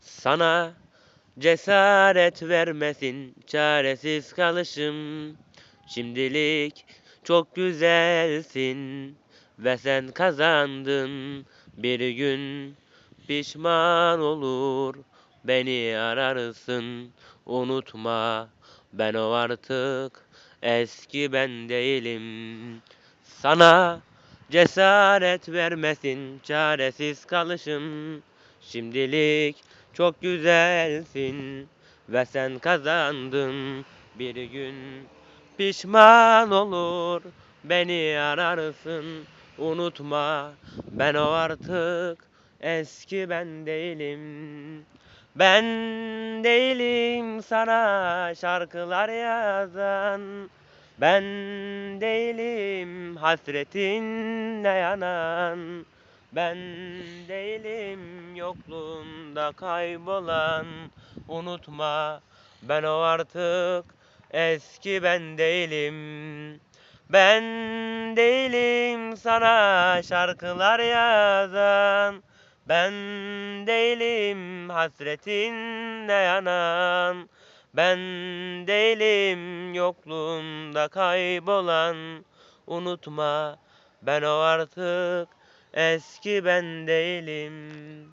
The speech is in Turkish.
Sana cesaret vermesin çaresiz kalışım. Şimdilik çok güzelsin ve sen kazandın. Bir gün pişman olur beni ararsın. Unutma ben o artık eski ben değilim. Sana cesaret vermesin çaresiz kalışım. Şimdilik çok güzelsin ve sen kazandın. Bir gün pişman olur beni ararsın. Unutma ben o artık eski ben değilim. Ben değilim sana şarkılar yazan. Ben değilim hasretinle yanan. Ben değilim yokluğunda kaybolan. Unutma ben o artık eski ben değilim. Ben değilim sana şarkılar yazan. Ben değilim hasretinle yanan. Ben değilim yokluğunda kaybolan. Unutma ben o artık eski ben değilim.